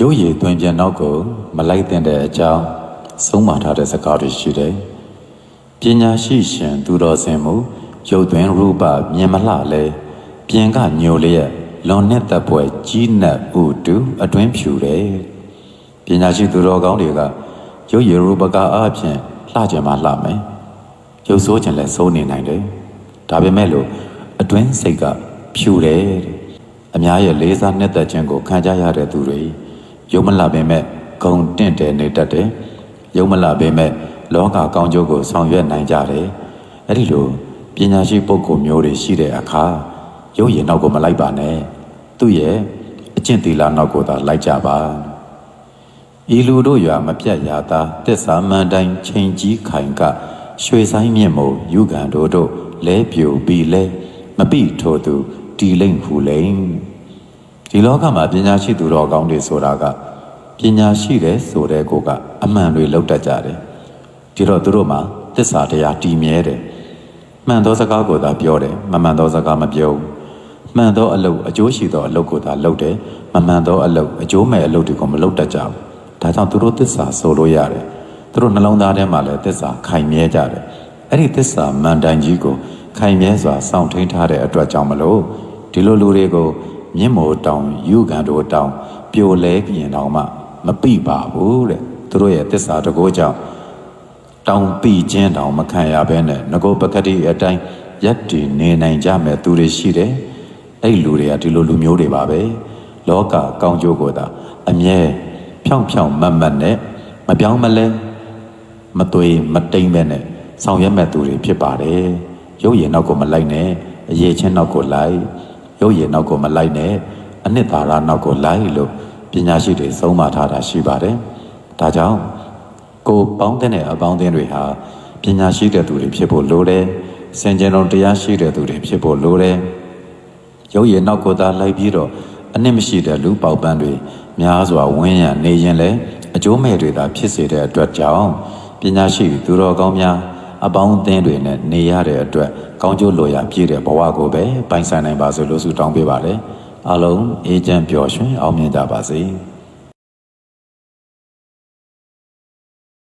ရုပ်ရည်သွင်းပြန်နောက်ကိုမလိုက်တဲ့အကြောင်းဆုံးမထားတဲ့စကားတွေရှိတယ်။ပညာရှိရှင်သူတော်စင်မူရုပ်သွင်းရူပမြင်မလှလဲပြင်ကညိုလျက်လွန်နဲ့တပ်ပွဲကြီးနက်ဥတူအတွင်းဖြူတယ်။ပညာရှိသူတော်ကောင်းတွေကရုပ်ရည်ရူပကအားဖြင့်လှကြမှာလှမယ်။ရုပ်ဆိုးခြင်းလည်းစိုးနေနိုင်တယ်။ဒါပေမဲ့လို့အတွင်းစိတ်ကဖြူတယ်တဲ့အများရဲ့လေးစားနှစ်သက်ခြင်းကိုခံကြရတဲ့သူတွေ ယုံမလပင်မဲ့ဂုံတင့်တယ်နေတတ်တယ်ယုံမလပင်မဲ့လောကကောင်းကျိုးကိုဆောင်ရွက်နိုင်ကြတယ်အဲ့ဒီလိုပညာရှိပုဂ္ဂိုလ်မျိုးတွေရှိတဲ့အခါရုပ်ရည်နောက်ကိုမလိုက်ပါနဲ့သူ့ရဲ့အကျင့်သီလနောက်ကိုသာလိုက်ကြပါဤလူတို့ရွာမပြတ်ရာသာတစ္ဆာမန်တိုင်းချိန်ကြီးခိုင်ကရွှေဆိုင်မြင့်မို့ယူကန်တို့တို့လဲပြူပြီးလဲမပိထိုသူတီလိမ့်ဖူလိမ့် ဒီလောကမှာပညာရှိသူတော်ကောင်းတွေဆိုတာကပညာရှိတယ်ဆိုတဲ့ကိုကအမှန်တွေလောက်တတ်ကြတယ်ဒီတော့သူတို့မှာတစ္ဆာတရားတည်မြဲတယ်မှန်သောစကားကိုသာပြောတယ်မမှန်သောစကားမပြောဘူးမှန်သောအလုပ်အကျိုးရှိသောအလုပ်ကိုသာလုပ်တယ်မမှန်သောအလုပ်အကျိုးမဲ့အလုပ်တွေကိုမလုပ်တတ်ကြဘူးဒါကြောင့်သူတို့တစ္ဆာဆိုလို့ရတယ်သူတို့နှလုံးသားထဲမှာလည်းတစ္ဆာခိုင်မြဲကြတယ်အဲ့ဒီတစ္ဆာမန်တိုင်ကြီးကိုခိုင်မြဲစွာစောင့်ထိန်ထားတဲ့အတွက်ကြောင့်မလို့ဒီလိုလူတွေကို မြင့်မို့တောင်ယူကန်တို့တောင်ပြိုလဲပြင်တောင်မှမပိပါဘူးတဲ့သူတို့ရဲ့တစ္ဆာတကိုးကြောင့်တောင်ပိခြင်းတောင်မခံရဘဲနဲ့ငကိုပကတိအတိုင်းရက်တည်နေနိုင်ကြမဲ့သူတွေရှိတယ်အဲ့လူတွေကဒီလိုလူမျိုးတွေပါပဲလောကကောင်းကျိုးကိုသာအမြဲဖြောင့်ဖြောင့်မတ်မတ်နဲ့မပြောင်းမလဲမသွေမတိမ်ပဲနဲ့ဆောင်ရွက်မဲ့သူတွေဖြစ်ပါတယ်ရုပ်ရည်နောက်ကိုမလိုက်နဲ့အရေးချင်းနောက်ကိုလိုက် ရုပ်ရည်နောက်ကိုမလိုက်နဲ့အနှစ်သာရနောက်ကိုလိုက်လို့ပညာရှိတွေသုံးမထားတာရှိပါတယ်ဒါကြောင့်ကိုပေါင်းတဲ့အပေါင်းအသင်းတွေဟာပညာရှိတဲ့သူတွေဖြစ်ဖို့လိုတယ်စင်ကြယ်တော်တရားရှိတဲ့သူတွေဖြစ်ဖို့လိုတယ်ရုပ်ရည်နောက်ကိုသာလိုက်ပြီးတော့အနှစ်မရှိတဲ့လူပေါပန်းတွေများစွာဝန်းရံနေရင်လည်းအကျိုးမဲ့တွေသာဖြစ်စေတဲ့အတွက်ကြောင့်ပညာရှိသူတော်ကောင်းများ အပေါင်းအသင်းတွေနဲ့နေရတဲ့အတွက်ကောင်းကျိုးလိုရာပြည့်တဲ့ဘဝကိုပဲပိုင်ဆိုင်နိုင်ပါစေလို့ဆုတောင်းပေးပါတယ်။အားလုံးအေးချမ်းပျော်ရွှင်အောင်မြင်ကြပါစေ။